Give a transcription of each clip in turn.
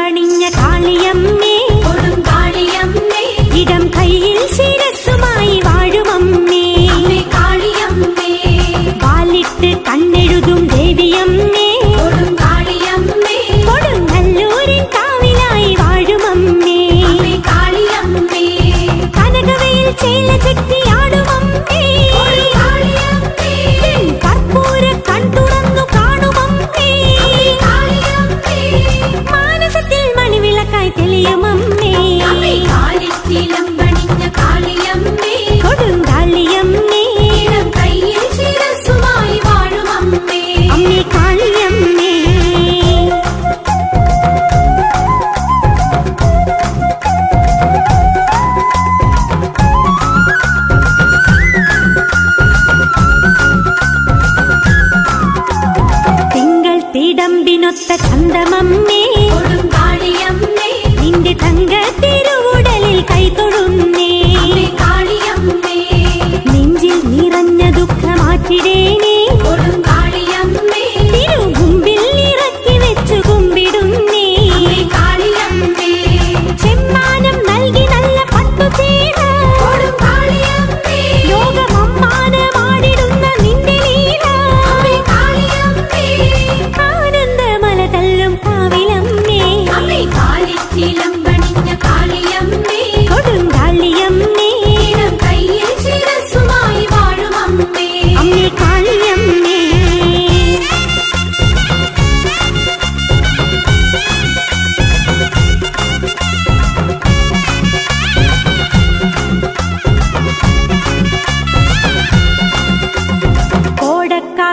പണിഞ്ഞ കാളിയമ്മ. തിങ്കൾ തിടമ്പിനൊത്ത ചന്തമമ്മേ നിന്റെ തങ്ക തിരുവുടലിൽ കൈതൊഴുന്നേ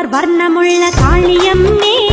வர்ணமுள்ள காளியம்மே.